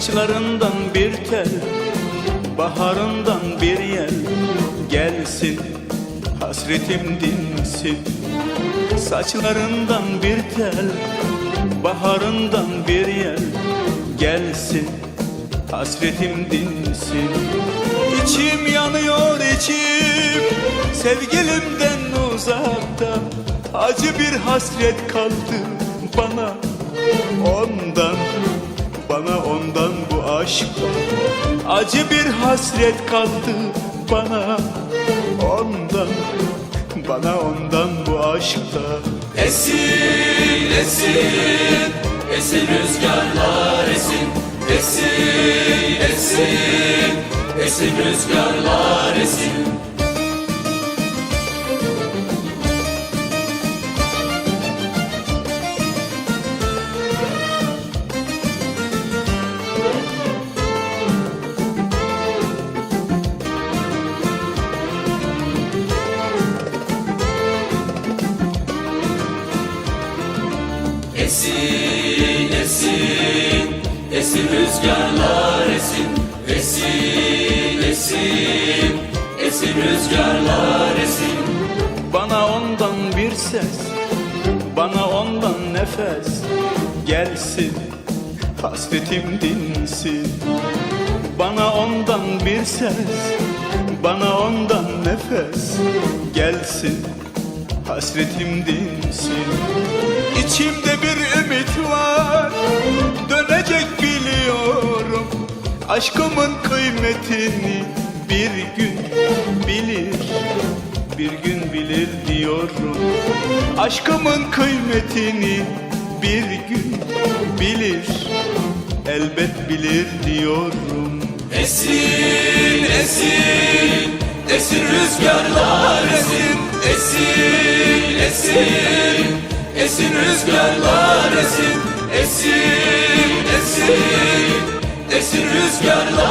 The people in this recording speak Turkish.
Saçlarından bir tel, baharından bir yel. Gelsin, hasretim dinsin. Saçlarından bir tel, baharından bir yel. Gelsin, hasretim dinsin. İçim yanıyor içim. Sevgilimden uzakta Acı bir hasret kaldı bana. Ondan bana ondan bu aşkta Acı bir hasret kaldı bana. Ondan bana ondan bu aşkta Esin, esin, esin rüzgarlar esin. Esin, esin, esin rüzgarlar esin Esin, esin, esin rüzgarlar esin Esin, esin, esin rüzgarlar esin. Bana ondan bir ses Bana ondan nefes Gelsin Hasretim dinsin. Bana ondan bir ses Bana ondan nefes Gelsin Hasretim dinsin. İçimde bir Aşkımın kıymetini bir gün bilir bir gün bilir diyorum. Aşkımın kıymetini bir gün bilir Elbet bilir diyorum. Esin, esin, esin rüzgarlar esin. Esin, esin, esin rüzgarlar esin. Esin, esin, is good love.